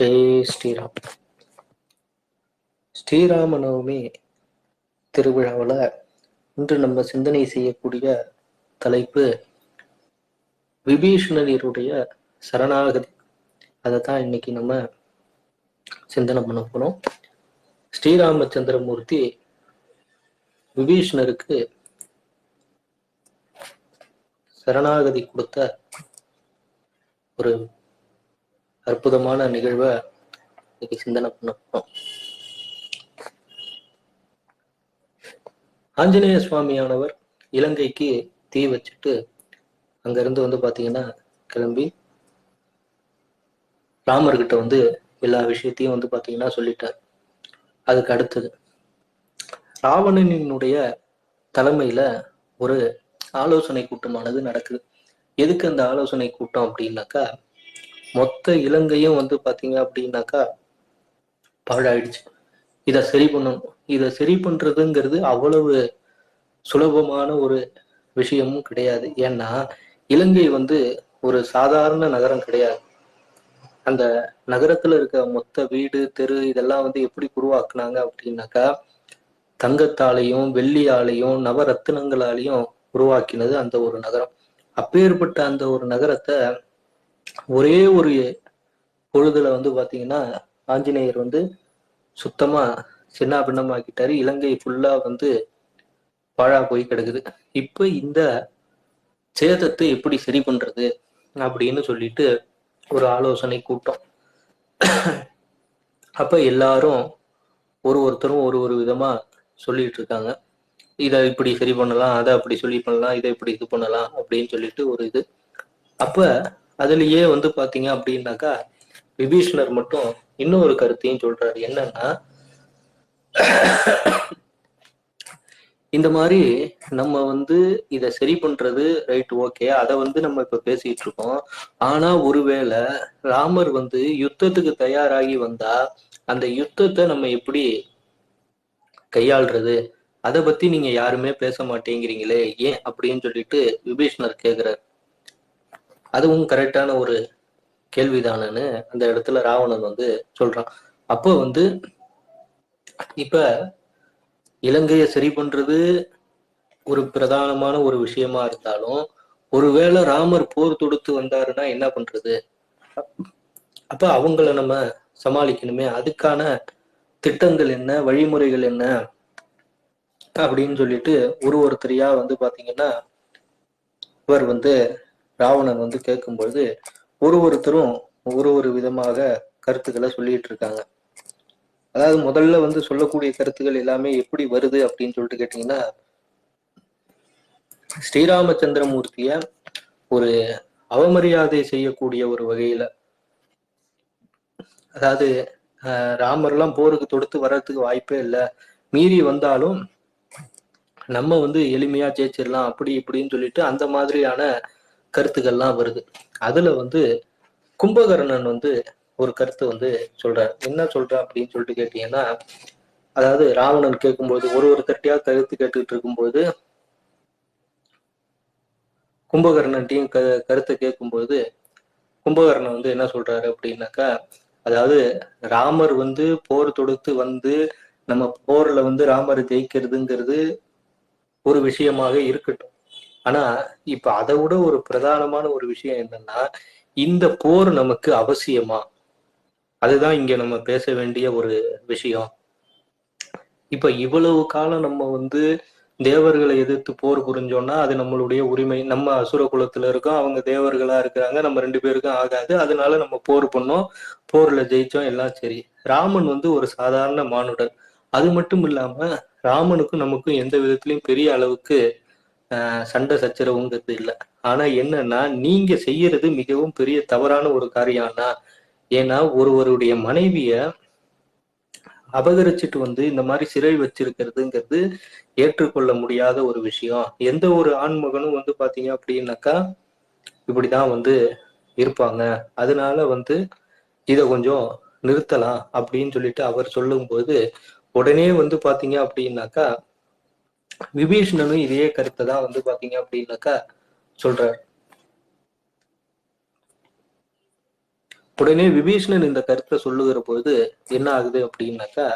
ஜெய் ஸ்ரீராம். ஸ்ரீராம நவமி திருவிழாவில் இன்று நம்ம சிந்தனை செய்யக்கூடிய தலைப்பு விபீஷணருடைய சரணாகதி. அதை தான் இன்னைக்கு நம்ம சிந்தனை பண்ண போறோம். ஸ்ரீராமச்சந்திரமூர்த்தி விபீஷணருக்கு சரணாகதி கொடுத்த ஒரு அற்புதமான நிகழ்வை இன்னைக்கு சிந்தனை பண்ணோம் ஆஞ்சநேய சுவாமியானவர் இலங்கைக்கு தீ வச்சுட்டு அங்கிருந்து வந்து பாத்தீங்கன்னா கிளம்பி ராமர்கிட்ட வந்து எல்லா விஷயத்தையும் வந்து பாத்தீங்கன்னா சொல்லிட்டார். அதுக்கு அடுத்தது ராவணனினுடைய தலைமையில ஒரு ஆலோசனை கூட்டமானது நடக்குது. எதுக்கு அந்த ஆலோசனை கூட்டம் அப்படின்னாக்கா மொத்த இலங்கையும் வந்து பாத்தீங்க அப்படின்னாக்கா பாழாயிடுச்சு. இதை சரி பண்ணணும். இதை சரி பண்றதுங்கிறது அவ்வளவு சுலபமான ஒரு விஷயமும் கிடையாது. ஏன்னா இலங்கை வந்து ஒரு சாதாரண நகரம் கிடையாது. அந்த நகரத்துல இருக்க மொத்த வீடு தெரு இதெல்லாம் வந்து எப்படி உருவாக்குனாங்க அப்படின்னாக்கா தங்கத்தாலையும் வெள்ளியாலையும் நவரத்தினங்களாலையும் உருவாக்கினது அந்த ஒரு நகரம். அப்பேற்பட்ட அந்த ஒரு நகரத்தை ஒரே ஒரு பொழுதுல வந்து பாத்தீங்கன்னா ஆஞ்சநேயர் வந்து சுத்தமா சின்ன பின்னமாக்கிட்டாரு இலங்கை ஃபுல்லா வந்து பாழா போய் கிடக்குது. இப்ப இந்த சேதத்தை எப்படி சரி பண்றது அப்படின்னு சொல்லிட்டு ஒரு ஆலோசனை கூட்டம். அப்ப எல்லாரும் ஒரு ஒருத்தரும் ஒரு ஒரு விதமா சொல்லிட்டு இருக்காங்க. இதை இப்படி சரி பண்ணலாம் அதை அப்படி சொல்லி பண்ணலாம் இதை இப்படி இது பண்ணலாம் அப்படின்னு சொல்லிட்டு ஒரு இது. அப்ப அதுலயே வந்து பாத்தீங்க அப்படின்னாக்கா விபீஷ்ணர் மட்டும் இன்னொரு கருத்தையும் சொல்றாரு. என்னன்னா இந்த மாதிரி நம்ம வந்து இதை சரி பண்றது ரைட் ஓகே அதை வந்து நம்ம இப்ப பேசிட்டு இருக்கோம். ஆனா ஒருவேளை ராமர் வந்து யுத்தத்துக்கு தயாராகி வந்தா அந்த யுத்தத்தை நம்ம எப்படி கையாள்றது? அதை பத்தி நீங்க யாருமே பேச மாட்டேங்கிறீங்களே? ஏன் அப்படின்னு சொல்லிட்டு விபீஷ்ணர் கேக்குறாரு. அதுவும் கரெக்டான ஒரு கேள்விதானன்னு அந்த இடத்துல ராவணன் வந்து சொல்றான். அப்போ வந்து இப்ப இலங்கையை சரி பண்றது ஒரு பிரதானமான ஒரு விஷயமா இருந்தாலும் ஒருவேளை ராமர் போர் தொடுத்து வந்தாருன்னா என்ன பண்றது? அப்ப அவங்கள நம்ம சமாளிக்கணுமே. அதுக்கான திட்டங்கள் என்ன வழிமுறைகள் என்ன அப்படின்னு சொல்லிட்டு ஒரு ஒருத்தரையா வந்து பாத்தீங்கன்னா இவர் வந்து ராவணன் வந்து கேட்கும்பொழுது ஒரு ஒருத்தரும் ஒரு ஒரு விதமாக கருத்துக்களை சொல்லிட்டு இருக்காங்க. அதாவது முதல்ல வந்து சொல்லக்கூடிய கருத்துக்கள் எல்லாமே எப்படி வருது அப்படின்னு சொல்லிட்டு கேட்டீங்கன்னா ஸ்ரீராமச்சந்திரமூர்த்திய ஒரு அவமரியாதை செய்யக்கூடிய ஒரு வகையில அதாவது ராமர்லாம் போருக்கு தொடுத்து வர்றதுக்கு வாய்ப்பே இல்லை. மீறி வந்தாலும் நம்ம வந்து எளிமையா ஜெயிச்சிடலாம் அப்படி இப்படின்னு சொல்லிட்டு அந்த மாதிரியான கருத்துக்கள்லாம் வருது. அதுல வந்து கும்பகர்ணன் வந்து ஒரு கருத்து வந்து சொல்றாரு. என்ன சொல்ற அப்படின்னு சொல்லிட்டு கேட்டீங்கன்னா அதாவது ராவணன் கேட்கும்போது ஒரு ஒருத்தர்ட்டையா கருத்து கேட்டுக்கிட்டு இருக்கும்போது கும்பகர்ணன்ட்டையும் க கருத்தை கேட்கும்போது கும்பகர்ணன் வந்து என்ன சொல்றாரு அப்படின்னாக்கா அதாவது ராமர் வந்து போர் தொடுத்து வந்து நம்ம போர்ல வந்து ராமர் ஜெயிக்கிறதுங்கிறது ஒரு விஷயமாக இருக்கட்டும். ஆனா இப்ப அதை விட ஒரு பிரதானமான ஒரு விஷயம் என்னன்னா இந்த போர் நமக்கு அவசியமா? அதுதான் இங்க நம்ம பேச வேண்டிய ஒரு விஷயம். இப்ப இவ்வளவு காலம் நம்ம வந்து தேவர்களை எதிர்த்து போர் புரிஞ்சோம்னா அது நம்மளுடைய உரிமை. நம்ம அசுர குலத்துல இருக்கோம் அவங்க தேவர்களா இருக்கிறாங்க நம்ம ரெண்டு பேருக்கும் ஆகாது. அதனால நம்ம போர் பண்ணோம் போர்ல ஜெயிச்சோம் எல்லாம் சரி. ராமன் வந்து ஒரு சாதாரண மானுடன். அது மட்டும் இல்லாம ராமனுக்கும் நமக்கும் எந்த விதத்திலையும் பெரிய அளவுக்கு சண்டை சச்சரவுங்கிறது இல்லை. ஆனா என்னன்னா நீங்க செய்யறது மிகவும் பெரிய தவறான ஒரு காரியம்னா ஏன்னா ஒருவருடைய மனைவிய அபகரிச்சுட்டு வந்து இந்த மாதிரி சிறை வச்சிருக்கிறதுங்கிறது ஏற்றுக்கொள்ள முடியாத ஒரு விஷயம். எந்த ஒரு ஆண்மகனும் வந்து பாத்தீங்க அப்படின்னாக்கா இப்படிதான் வந்து இருப்பாங்க. அதனால வந்து இத கொஞ்சம் நிறுத்தலாம் அப்படின்னு சொல்லிட்டு அவர் சொல்லும்போது உடனே வந்து பாத்தீங்க அப்படின்னாக்கா விபீஷணனும் இதே கருத்தை தான் வந்து பாத்தீங்க அப்படின்னாக்கா சொல்றார். உடனே விபீஷ்ணன் இந்த கருத்தை சொல்லுகிற பொழுது என்ன ஆகுது அப்படின்னாக்கா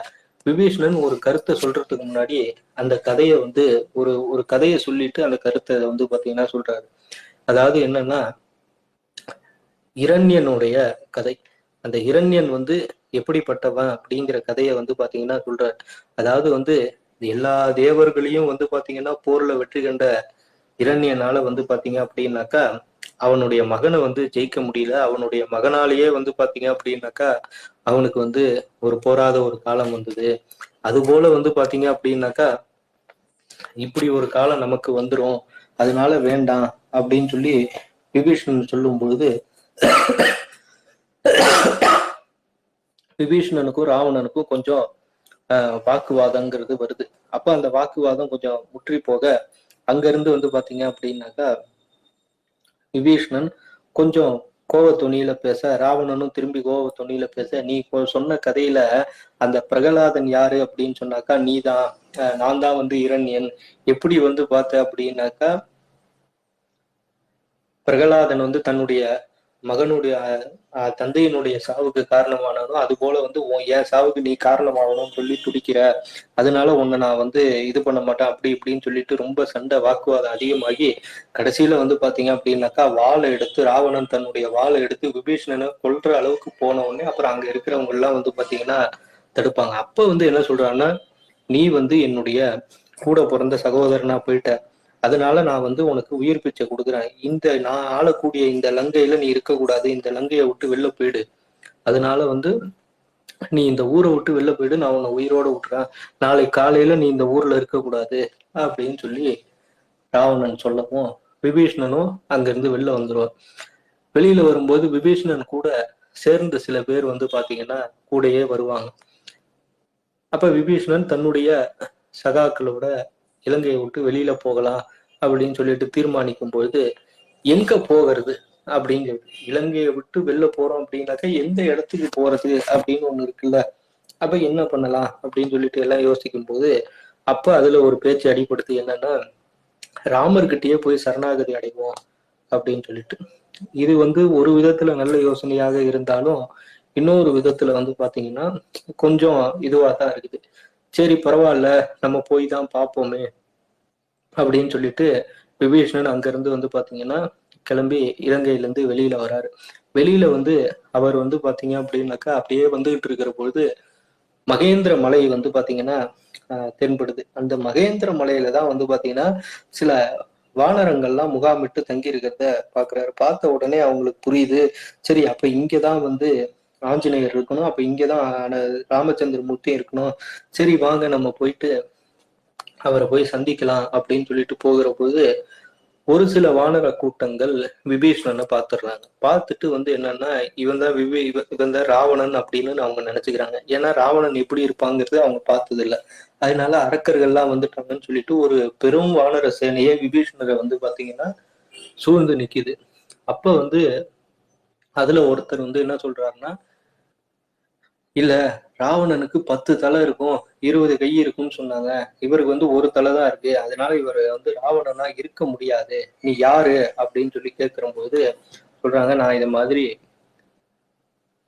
விபீஷ்ணன் ஒரு கருத்தை சொல்றதுக்கு முன்னாடி அந்த கதையை வந்து ஒரு ஒரு கதையை சொல்லிட்டு அந்த கருத்தை வந்து பாத்தீங்கன்னா சொல்றாரு. அதாவது என்னன்னா இரண்யனுடைய கதை. அந்த இரண்யன் வந்து எப்படிப்பட்டவன் அப்படிங்கிற கதையை வந்து பாத்தீங்கன்னா சொல்றாரு. அதாவது வந்து எல்லா தேவர்களையும் வந்து பாத்தீங்கன்னா போர்ல வெற்றி கண்ட இரண்யனால வந்து பாத்தீங்க அப்படின்னாக்கா அவனுடைய மகனை வந்து ஜெயிக்க முடியல. அவனுடைய மகனாலேயே வந்து பாத்தீங்க அப்படின்னாக்கா அவனுக்கு வந்து ஒரு போராத ஒரு காலம் வந்தது. அது போல வந்து பாத்தீங்க அப்படின்னாக்கா இப்படி ஒரு காலம் நமக்கு வந்துரும். அதனால வேண்டாம் அப்படின்னு சொல்லி விபீஷணன் சொல்லும் பொழுது விபீஷணனுக்கும் ராவணனுக்கும் கொஞ்சம் வாக்குவாதங்கிறது வருது. அப்ப அந்த வாக்குவாதம் கொஞ்சம் முற்றி போக அங்கிருந்து வந்து பாத்தீங்க அப்படின்னாக்கா விபீஷ்ணன் கொஞ்சம் கோவ துணியில பேச ராவணனும் திரும்பி கோவ துணியில பேச நீ சொன்ன கதையில அந்த பிரகலாதன் யாரு? அப்படின்னு சொன்னாக்கா நீ தான் நான் தான் வந்து இரண்யன். எப்படி வந்து பார்த்த அப்படின்னாக்கா பிரகலாதன் வந்து தன்னுடைய மகனுடைய தந்தையினுடைய சாவுக்கு காரணமானாலும் அது போல வந்து என் சாவுக்கு நீ காரணமாகணும்னு சொல்லி துடிக்கிற. அதனால உன்னை நான் வந்து இது பண்ண மாட்டேன் அப்படி இப்படின்னு சொல்லிட்டு ரொம்ப சண்டை வாக்குவாதம் அதிகமாகி கடைசியில வந்து பாத்தீங்க அப்படின்னாக்கா வாழை எடுத்து ராவணன் தன்னுடைய வாழை எடுத்து விபீஷணனை கொல்ற அளவுக்கு போன உடனே அப்புறம் அங்க இருக்கிறவங்க எல்லாம் வந்து பாத்தீங்கன்னா தடுப்பாங்க. அப்ப வந்து என்ன சொல்றாங்கன்னா நீ வந்து என்னுடைய கூட பிறந்த சகோதரனா போயிட்ட. அதனால நான் வந்து உனக்கு உயிர் பிச்சை கொடுக்குறேன். இந்த நான் ஆளக்கூடிய இந்த லங்கையில நீ இருக்கக்கூடாது. இந்த லங்கையை விட்டு வெளில போயிடு. அதனால வந்து நீ இந்த ஊரை விட்டு வெளில போயிடு. நான் உன்னை உயிரோட விட்டுறேன். நாளை காலையில நீ இந்த ஊர்ல இருக்கக்கூடாது அப்படின்னு சொல்லி ராவணன் சொல்லவும் விபீஷ்ணனும் அங்கிருந்து வெளில வந்துருவான் வெளியில வரும்போது விபீஷ்ணன் கூட சேர்ந்த சில பேர் வந்து பாத்தீங்கன்னா கூடயே வருவாங்க. அப்ப விபீஷ்ணன் தன்னுடைய சகாக்களோட இலங்கையை விட்டு வெளியில போகலாம் அப்படின்னு சொல்லிட்டு தீர்மானிக்கும் பொழுது எங்க போகிறது? அப்படிங்கிறது. இலங்கையை விட்டு வெளில போறோம் அப்படின்னாக்கா எந்த இடத்துக்கு போறது அப்படின்னு ஒண்ணு இருக்குல்ல? அப்ப என்ன பண்ணலாம்? அப்படின்னு சொல்லிட்டு எல்லாம் யோசிக்கும் போது அப்ப அதுல ஒரு பேச்சு அடிப்படுத்து என்னன்னா ராமர்கிட்டயே போய் சரணாகதி அடைவோம் அப்படின்னு சொல்லிட்டு. இது வந்து ஒரு விதத்துல நல்ல யோசனையாக இருந்தாலும் இன்னொரு விதத்துல வந்து பாத்தீங்கன்னா கொஞ்சம் இதுவா தான் இருக்குது. சரி பரவாயில்ல நம்ம போய் தான் பார்ப்போமே அப்படின்னு சொல்லிட்டு விபீஷணன் அங்கிருந்து வந்து பாத்தீங்கன்னா கிளம்பி இலங்கையிலேருந்து வெளியில வராரு. வெளியில வந்து அவர் வந்து பாத்தீங்க அப்படின்னாக்கா அப்படியே வந்துகிட்டு இருக்கிற பொழுது மகேந்திர மலை வந்து பாத்தீங்கன்னா தென்படுது. அந்த மகேந்திர மலையில தான் வந்து பாத்தீங்கன்னா சில வானரங்கள்லாம் முகாமிட்டு தங்கி இருக்கிறத பாக்குறாரு பார்த்த உடனே அவங்களுக்கு புரியுது சரி அப்ப இங்கதான் வந்து ஆஞ்சநேயர் இருக்கணும். அப்ப இங்கதான் ராமச்சந்திர மூர்த்தி இருக்கணும். சரி வாங்க நம்ம போயிட்டு அவரை போய் சந்திக்கலாம் அப்படின்னு சொல்லிட்டு போகிற போது ஒரு சில வானர கூட்டங்கள் விபீஷ்ணனை பார்த்துடுறாங்க. பார்த்துட்டு வந்து என்னன்னா இவன் தான் விபி இவன் தான் ராவணன் அப்படின்னு அவங்க நினைச்சுக்கிறாங்க. ஏன்னா ராவணன் எப்படி இருப்பாங்கிறது அவங்க பார்த்தது இல்லை அதனால அரக்கர்கள்லாம் வந்துட்டாங்கன்னு சொல்லிட்டு ஒரு பெரும் வானர சேனையே விபீஷ்ணரை வந்து பாத்தீங்கன்னா சூழ்ந்து நிக்குது. அப்ப வந்து அதுல ஒருத்தர் வந்து என்ன சொல்றாருன்னா இல்ல ராவணனுக்கு பத்து தலை இருக்கும் இருபது கை இருக்கும்னு சொன்னாங்க. இவருக்கு வந்து ஒரு தலை தான் இருக்கு. அதனால இவர் வந்து ராவணனா இருக்க முடியாது. நீ யாரு? அப்படின்னு சொல்லி கேட்கிற போது சொல்றாங்க நான் இது மாதிரி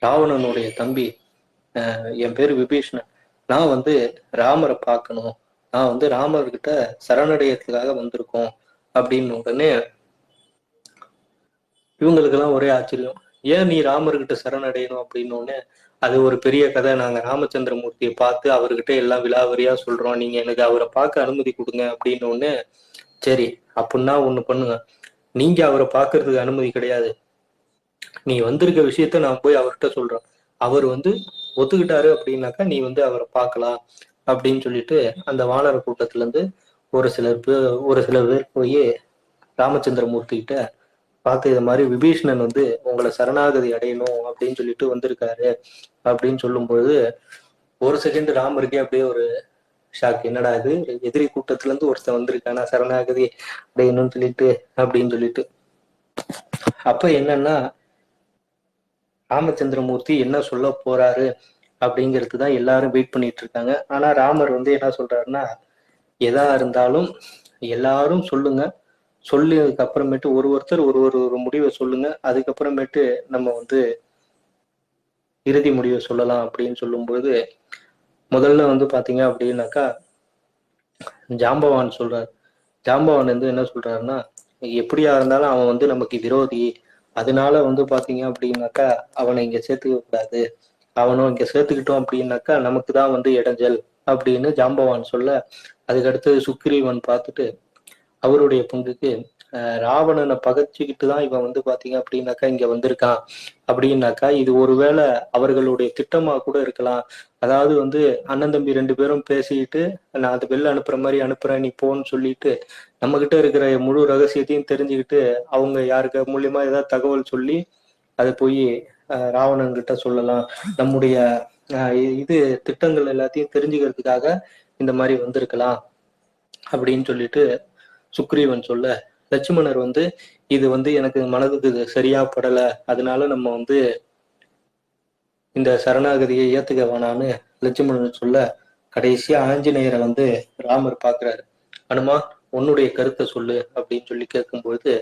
ராவணனுடைய தம்பி என் பேரு விபீஷ்ணன். நான் வந்து ராமரை பார்க்கணும். நான் வந்து ராமர்கிட்ட சரணடையத்துக்காக வந்திருக்கோம். அப்படின்னு உடனே இவங்களுக்கெல்லாம் ஒரே ஆச்சரியம். ஏன் நீ ராமர்கிட்ட சரணடையணும்? அப்படின்னு அது ஒரு பெரிய கதை. நாங்க ராமச்சந்திரமூர்த்தியை பார்த்து அவர்கிட்ட எல்லாம் விலாவரியா சொல்றோம். நீங்க எனக்கு அவரை பார்க்க அனுமதி கொடுங்க அப்படின்னு சரி அப்படின்னா ஒண்ணு பண்ணுங்க. நீங்க அவரை பார்க்கறதுக்கு அனுமதி கிடையாது. நீ வந்திருக்க விஷயத்த நான் போய் அவர்கிட்ட சொல்றேன். அவர் வந்து ஒத்துக்கிட்டாரு அப்படின்னாக்கா நீ வந்து அவரை பார்க்கலாம் அப்படின்னு சொல்லிட்டு அந்த வானர கூட்டத்துல இருந்து ஒரு சிலர் பேர் ஒரு சில பேர் போய் ராமச்சந்திரமூர்த்தி கிட்ட பார்த்து இது மாதிரி விபீஷணன் வந்து உங்களை சரணாகதி அடையணும் அப்படின்னு சொல்லிட்டு வந்திருக்காரு அப்படின்னு சொல்லும்போது ஒரு செகண்ட் ராமருக்கே அப்படியே ஒரு ஷாக் என்னடா இது? எதிரி கூட்டத்துல இருந்து ஒருத்தன் வந்திருக்கானா? சரணாகதி அடையணும்னு சொல்லிட்டு அப்படின்னு சொல்லிட்டு. அப்ப என்னன்னா ராமச்சந்திரமூர்த்தி என்ன சொல்ல போறாரு அப்படிங்கிறது தான் எல்லாரும் வெயிட் பண்ணிட்டு இருக்காங்க. ஆனா ராமர் வந்து என்ன சொல்றாருன்னா எதா இருந்தாலும் எல்லாரும் சொல்லுங்க. சொல்லியதுக்கு அப்புறமேட்டு ஒரு ஒருத்தர் ஒரு ஒரு ஒரு முடிவை சொல்லுங்க. அதுக்கப்புறமேட்டு நம்ம வந்து இறுதி முடிவை சொல்லலாம் அப்படின்னு சொல்லும்போது முதல்ல வந்து பாத்தீங்க அப்படின்னாக்கா ஜாம்பவான் சொல்றாரு. ஜாம்பவான் வந்து என்ன சொல்றாருன்னா எப்படியா இருந்தாலும் அவன் வந்து நமக்கு விரோதி. அதனால வந்து பாத்தீங்க அப்படின்னாக்கா அவனை இங்க சேர்த்துக்க கூடாது. அவனும் இங்க சேர்த்துக்கிட்டோம் அப்படின்னாக்கா நமக்கு தான் வந்து இடைஞ்சல் அப்படின்னு ஜாம்பவான் சொல்ல அதுக்கடுத்து சுக்ரீவன் பார்த்துட்டு அவருடைய பங்குக்கு ராவணனை பகைச்சுக்கிட்டு தான் இவன் வந்து பாத்தீங்க அப்படின்னாக்கா இங்க வந்திருக்கான். அப்படின்னாக்கா இது ஒருவேளை அவர்களுடைய திட்டமா கூட இருக்கலாம். அதாவது வந்து அண்ணன் தம்பி ரெண்டு பேரும் பேசிக்கிட்டு நான் அது வெளில அனுப்புற மாதிரி அனுப்புறேன் நீ போன்னு சொல்லிட்டு நம்ம கிட்ட இருக்கிற முழு ரகசியத்தையும் தெரிஞ்சுக்கிட்டு அவங்க யாருக்கு மூலியமா ஏதாவது தகவல் சொல்லி அதை போய் அஹ், ராவணன் கிட்ட சொல்லலாம். நம்முடைய அஹ், இது திட்டங்கள் எல்லாத்தையும் தெரிஞ்சுக்கிறதுக்காக இந்த மாதிரி வந்திருக்கலாம். அப்படின்னு சொல்லிட்டு சுக்ரீவன் சொல்ல லட்சுமணர் வந்து இது வந்து எனக்கு மனதுக்கு இது சரியா படல. அதனால நம்ம வந்து இந்த சரணாகதியை ஏத்துக்க வேணான்னு லட்சுமணன் சொல்ல கடைசியா ஆஞ்சநேயரை வந்து ராமர் பாக்குறாரு. அனுமா உன்னுடைய கருத்தை சொல்லு அப்படின்னு சொல்லி கேட்கும்பொழுது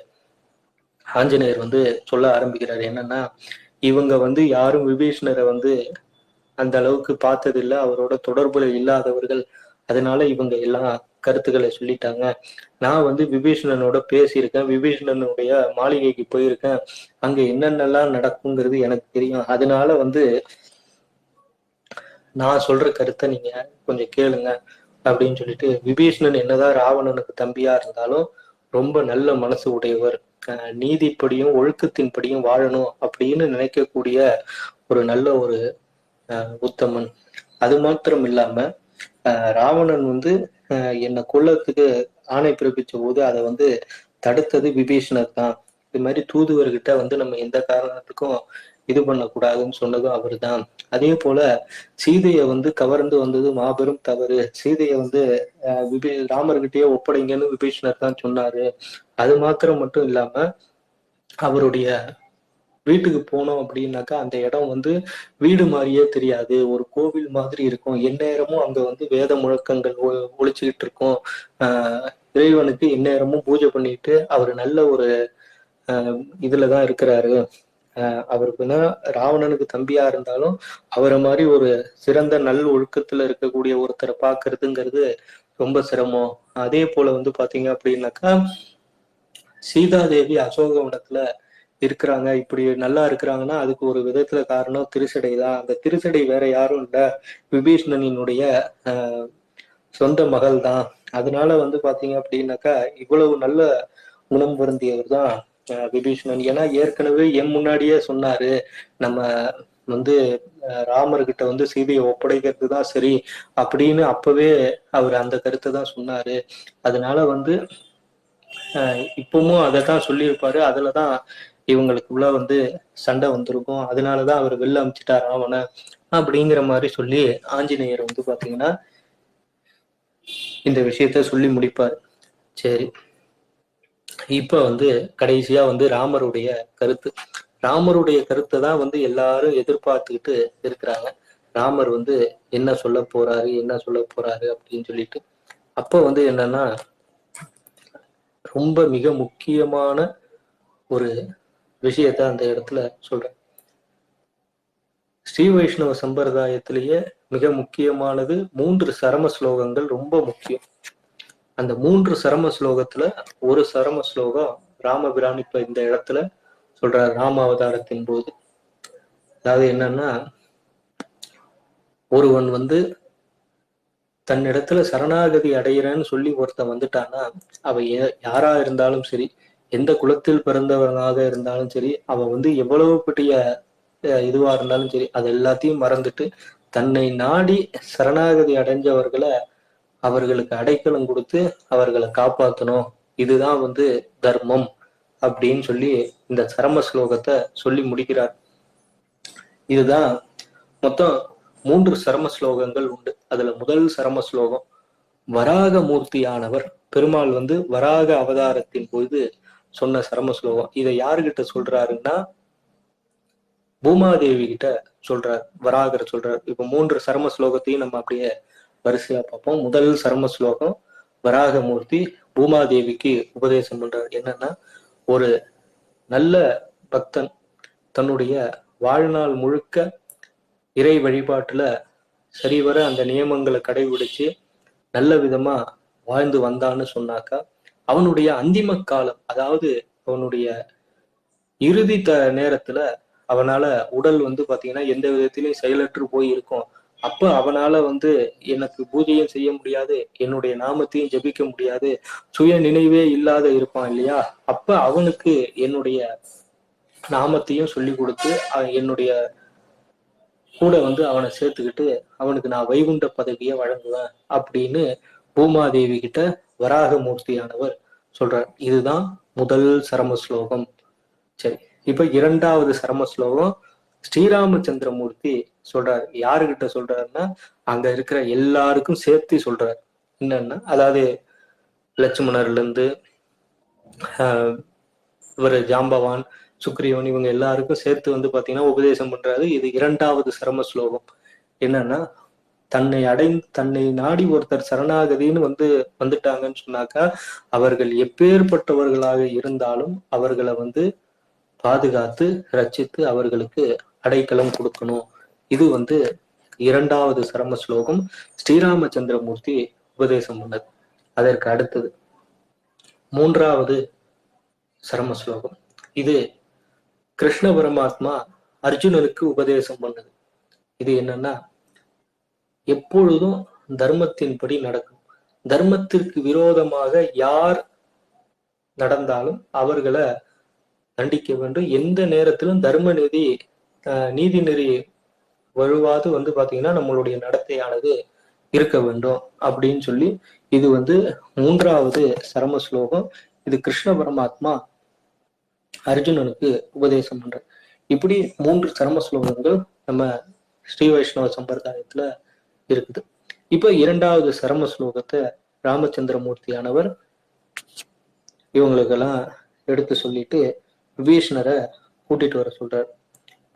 ஆஞ்சநேயர் வந்து சொல்ல ஆரம்பிக்கிறாரு. என்னன்னா இவங்க வந்து யாரும் விபீஷ்ணரை வந்து அந்த அளவுக்கு பார்த்ததில்லை. அவரோட தொடர்புல இல்லாதவர்கள். அதனால இவங்க எல்லாம் கருத்துக்களை சொல்லிட்டாங்க. நான் வந்து விபீஷணனோட பேசியிருக்கேன். விபீஷணனுடைய மாளிகைக்கு போயிருக்கேன். அங்க என்னென்னலாம் நடக்குங்கிறது எனக்கு தெரியும். அதனால வந்து நான் சொல்ற கருத்தை நீங்க கொஞ்சம் கேளுங்க அப்படின்னு சொல்லிட்டு விபீஷணன் என்னதான் ராவணனுக்கு தம்பியா இருந்தாலும் ரொம்ப நல்ல மனசு உடையவர். அஹ் நீதிப்படியும் ஒழுக்கத்தின்படியும் வாழணும் அப்படின்னு நினைக்கக்கூடிய ஒரு நல்ல ஒரு அஹ் உத்தமன். அது மாத்திரம் இல்லாம ராவணன் வந்து என்னை கொல்லத்துக்கு ஆணை பிறப்பிச்ச போது அதை வந்து தடுத்தது விபீஷணர் தான். இது மாதிரி தூதுவர்கிட்ட வந்து நம்ம எந்த காரணத்துக்கும் இது பண்ணக்கூடாதுன்னு சொன்னதும் அவர்தான். அதே போல சீதையை வந்து கவர்ந்து வந்தது மாபெரும் தவறு. சீதையை வந்து அஹ் விபீ ராமர்கிட்டயே ஒப்படைங்கன்னு விபீஷணர் தான் சொன்னாரு. அது மாத்திரம் மட்டும் இல்லாம அவருடைய வீட்டுக்கு போனோம் அப்படின்னாக்கா அந்த இடம் வந்து வீடு மாதிரியே தெரியாது. ஒரு கோவில் மாதிரி இருக்கும். எந்நேரமும் அங்க வந்து வேத முழக்கங்கள் ஒ- இருக்கும். ஆஹ் இறைவனுக்கு எந்நேரமும் பூஜை பண்ணிட்டு அவர் நல்ல ஒரு ஆஹ் இதுலதான் இருக்கிறாரு. ஆஹ் அவருக்குன்னா ராவணனுக்கு தம்பியா இருந்தாலும் அவரை மாதிரி ஒரு சிறந்த நல் ஒழுக்கத்துல இருக்கக்கூடிய ஒருத்தரை பாக்குறதுங்கிறது ரொம்ப சிரமம். அதே போல வந்து பாத்தீங்க அப்படின்னாக்கா சீதாதேவி அசோகவனத்துல இருக்கிறாங்க இப்படி நல்லா இருக்கிறாங்கன்னா அதுக்கு ஒரு விதத்துல காரணம் திருசடை தான் அந்த திருசடை வேற யாரும் இல்ல. விபீஷ்ணனினுடைய சொந்த மகள் தான் அதனால வந்து பாத்தீங்க அப்படின்னாக்கா இவ்வளவு நல்ல குணம் பொருந்தியவர் தான் ஆஹ் விபீஷ்ணன். ஏன்னா ஏற்கனவே என் முன்னாடியே சொன்னாரு நம்ம வந்து ராமர்கிட்ட வந்து சீதையை ஒப்படைக்கிறது தான் சரி அப்படின்னு அப்பவே அவர் அந்த கருத்தை தான் சொன்னாரு. அதனால வந்து ஆஹ் இப்பவும் அதை தான் சொல்லியிருப்பாரு. அதுலதான் இவங்களுக்குள்ள வந்து சண்டை வந்திருக்கும். அதனாலதான் அவர் வெளில அமிச்சிட்டார் ராவண அப்படிங்கிற மாதிரி சொல்லி ஆஞ்சநேயர் வந்து பாத்தீங்கன்னா இந்த விஷயத்த சொல்லி முடிப்பார். சரி. இப்ப வந்து கடைசியா வந்து ராமருடைய கருத்து. ராமருடைய கருத்தை தான் வந்து எல்லாரும் எதிர்பார்த்துக்கிட்டு இருக்கிறாங்க. ராமர் வந்து என்ன சொல்ல போறாரு என்ன சொல்ல போறாரு அப்படின்னு சொல்லிட்டு. அப்ப வந்து என்னன்னா ரொம்ப மிக முக்கியமான ஒரு விஷயத்த அந்த இடத்துல சொல்றேன். ஸ்ரீ வைஷ்ணவ சம்பிரதாயத்திலேயே மிக முக்கியமானது மூன்று சரம ஸ்லோகங்கள் ரொம்ப முக்கியம். அந்த மூன்று சரம ஸ்லோகத்துல ஒரு சரம ஸ்லோகம் ராமபிரான் இப்ப இந்த இடத்துல சொல்றார் ராம அவதாரத்தின் போது. அதாவது என்னன்னா ஒருவன் வந்து தன்னிடத்துல சரணாகதி அடையிறேன்னு சொல்லி ஒருத்தன் வந்துட்டான்னா அவ யாரா இருந்தாலும் சரி எந்த குலத்தில் பிறந்தவனாக இருந்தாலும் சரி அவன் வந்து எவ்வளவு பெரிய இதுவா இருந்தாலும் சரி அது எல்லாத்தையும் மறந்துட்டு தன்னை நாடி சரணாகதி அடைஞ்சவர்களை அவர்களுக்கு அடைக்கலம் கொடுத்து அவர்களை காப்பாற்றணும் இதுதான் வந்து தர்மம் அப்படின்னு சொல்லி இந்த சரம ஸ்லோகத்தை சொல்லி முடிக்கிறார். இதுதான் மொத்தம் மூன்று சரம ஸ்லோகங்கள் உண்டு. அதுல முதல் சரம ஸ்லோகம் வராக மூர்த்தியானவர் பெருமாள் வந்து வராக அவதாரத்தின் பொழுது சொன்ன சரம ஸ்லோகம் இதை யாருகிட்ட சொல்றாருன்னா பூமாதேவி கிட்ட சொல்றார் வராகர் சொல்றார். இப்ப மூன்று சரம ஸ்லோகத்தையும் நம்ம அப்படியே வரிசையா பார்ப்போம். முதல் சரம ஸ்லோகம் வராகமூர்த்தி பூமாதேவிக்கு உபதேசம் பண்றார். என்னன்னா ஒரு நல்ல பக்தன் தன்னுடைய வாழ்நாள் முழுக்க இறை வழிபாட்டுல சரிவர அந்த நியமங்களை கடைபிடிச்சு நல்ல விதமா வாழ்ந்து வந்தான்னு சொன்னாக்கா அவனுடைய அந்திம காலம் அதாவது அவனுடைய இறுதி த நேரத்துல அவனால உடல் வந்து பாத்தீங்கன்னா எந்த விதத்திலையும் செயலற்று போய் இருக்கும் அப்ப அவனால வந்து எனக்கு பூஜையும் செய்ய முடியாது என்னுடைய நாமத்தையும் ஜெபிக்க முடியாது சுய நினைவே இல்லாத இருப்பான் இல்லையா? அப்ப அவனுக்கு என்னுடைய நாமத்தையும் சொல்லி கொடுத்து அஹ் என்னுடைய கூட வந்து அவனை சேர்த்துக்கிட்டு அவனுக்கு நான் வைகுண்ட பதவியை வழங்குவேன் அப்படின்னு பூமாதேவி கிட்ட வராகமூர்த்தியானவர் சொல்றார். இதுதான் முதல் சரம ஸ்லோகம் சரி இப்ப இரண்டாவது சரம ஸ்லோகம் ஸ்ரீராமச்சந்திரமூர்த்தி சொல்றாரு. யாருகிட்ட சொல்றாருன்னா அங்க இருக்கிற எல்லாருக்கும் சேர்த்து சொல்றாரு. என்னன்னா அதாவது லட்சுமணர்ல இருந்து ஆஹ் இவர் ஜாம்பவான் சுக்ரீவன் இவங்க எல்லாருக்கும் சேர்த்து வந்து பாத்தீங்கன்னா உபதேசம் பண்றாரு. இது இரண்டாவது சரம ஸ்லோகம் என்னன்னா தன்னை அடைந்து தன்னை நாடி ஒருத்தர் சரணாகதின்னு வந்து வந்துட்டாங்கன்னு சொன்னாக்கா அவர்கள் எப்பேற்பட்டவர்களாக இருந்தாலும் அவர்களை வந்து பாதுகாத்து ரச்சித்து அவர்களுக்கு அடைக்கலம் கொடுக்கணும். இது வந்து இரண்டாவது சரம ஸ்லோகம். ஸ்ரீராமச்சந்திரமூர்த்தி உபதேசம் பண்ணது. அதற்கு அடுத்தது மூன்றாவது சரம ஸ்லோகம். இது கிருஷ்ண பரமாத்மா அர்ஜுனனுக்கு உபதேசம் பண்ணது. இது என்னன்னா எப்பொழுதும் தர்மத்தின்படி நடக்கும். தர்மத்திற்கு விரோதமாக யார் நடந்தாலும் அவர்களை தண்டிக்க வேண்டும். எந்த நேரத்திலும் தர்ம நிதி நீதி நெறி வழுவாது வந்து பாத்தீங்கன்னா நம்மளுடைய நடத்தையானது இருக்க வேண்டும் அப்படின்னு சொல்லி இது வந்து மூன்றாவது சரம ஸ்லோகம். இது கிருஷ்ண பரமாத்மா அர்ஜுனனுக்கு உபதேசம் பண்ற. இப்படி மூன்று சரம ஸ்லோகங்கள் நம்ம ஸ்ரீ வைஷ்ணவ சம்பிரதாயத்துல இருக்குது. இப்ப இரண்டாவது சரம ஸ்லோகத்தை ராமச்சந்திரமூர்த்தியானவர் இவங்களுக்கெல்லாம் எடுத்து சொல்லிட்டு விபீஷணரை கூட்டிட்டு வர சொல்றாரு.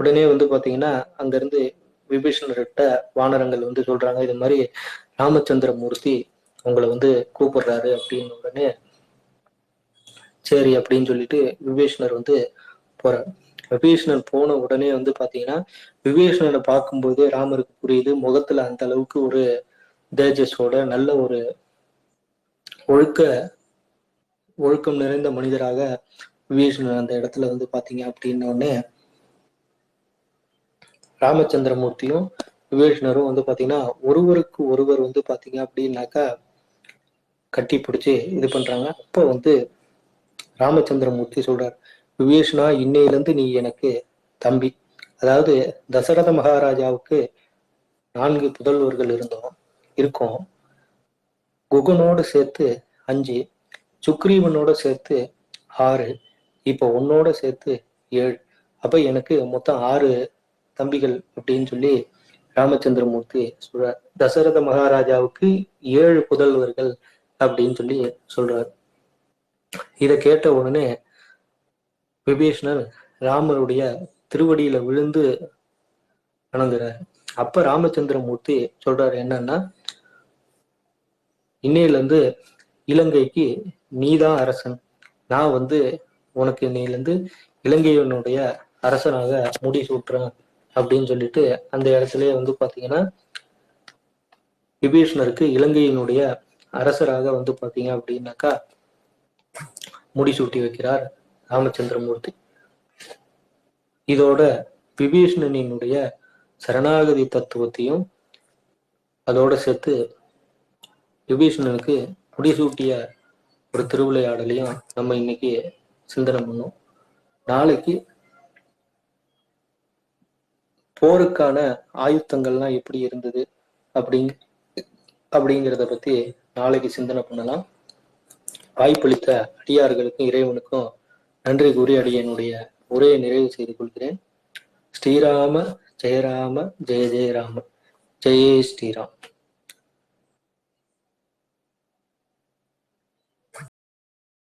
உடனே வந்து பாத்தீங்கன்னா அங்கிருந்து விபீஷணர்கிட்ட வானரங்கள் வந்து சொல்றாங்க இது மாதிரி ராமச்சந்திரமூர்த்தி உங்களை வந்து கூப்பிடுறாரு அப்படின்னு உடனே சரி அப்படின்னு சொல்லிட்டு விபீஷணர் வந்து போறாரு. விபீஷணன் போன உடனே வந்து பாத்தீங்கன்னா விபீஷணனை பார்க்கும்போது ராமருக்கு புரியுது முகத்துல அந்த அளவுக்கு ஒரு தேஜஸோட நல்ல ஒரு ஒழுக்க ஒழுக்கம் நிறைந்த மனிதராக விபீஷணன் அந்த இடத்துல வந்து பாத்தீங்க அப்படின்ன உடனே ராமச்சந்திரமூர்த்தியும் விபீஷணரும் வந்து பாத்தீங்கன்னா ஒருவருக்கு ஒருவர் வந்து பாத்தீங்க அப்படின்னாக்கா கட்டி பிடிச்சி இது பண்றாங்க. அப்ப வந்து ராமச்சந்திரமூர்த்தி சொல்றார் விபீஷணா இன்னையிலிருந்து நீ எனக்கு தம்பி. அதாவது தசரத மகாராஜாவுக்கு நான்கு புதல்வர்கள் இருந்தோம் இருக்கோம். குகனோடு சேர்த்து அஞ்சு சுக்ரீவனோட சேர்த்து ஆறு இப்போ உன்னோட சேர்த்து ஏழு. அப்போ எனக்கு மொத்தம் ஆறு தம்பிகள் அப்படின்னு சொல்லி ராமச்சந்திரமூர்த்தி சொல்றார். தசரத மகாராஜாவுக்கு ஏழு புதல்வர்கள் அப்படின்னு சொல்லி சொல்றார். இதை கேட்ட உடனே விபீஷ்ணர் ராமருடைய திருவடியில விழுந்து வணங்குறார் அப்ப ராமச்சந்திரமூர்த்தி சொல்றாரு என்னன்னா இன்னையில இருந்து இலங்கைக்கு நீதான் அரசன். நான் வந்து உனக்கு இன்னையில இருந்து அரசனாக முடி சூட்டுறேன் அப்படின்னு சொல்லிட்டு அந்த இடத்துலயே வந்து பாத்தீங்கன்னா விபீஷ்ணருக்கு இலங்கையினுடைய அரசராக வந்து பாத்தீங்க அப்படின்னாக்கா முடிசூட்டி வைக்கிறார். ராமச்சந்திரமூர்த்தி. இதோட விபீஷணனினுடைய சரணாகதி தத்துவத்தையும் அதோட சேர்த்து விபீஷணனுக்கு முடிசூட்டிய ஒரு திருவிளையாடலையும் நம்ம இன்னைக்கு சிந்தனை பண்ணோம். நாளைக்கு போருக்கான ஆயுத்தங்கள்லாம் எப்படி இருந்தது அப்படிங் அப்படிங்கிறத பத்தி நாளைக்கு சிந்தனை பண்ணலாம். வாய்ப்பளித்த அடியார்களுக்கும் இறைவனுக்கும் நன்றி கூறி அடியனுடைய உரையை நிறைவு செய்து கொள்கிறேன். ஸ்ரீராம ஜெயராம ஜெய ஜெயராம. ஜெய ஸ்ரீராம்.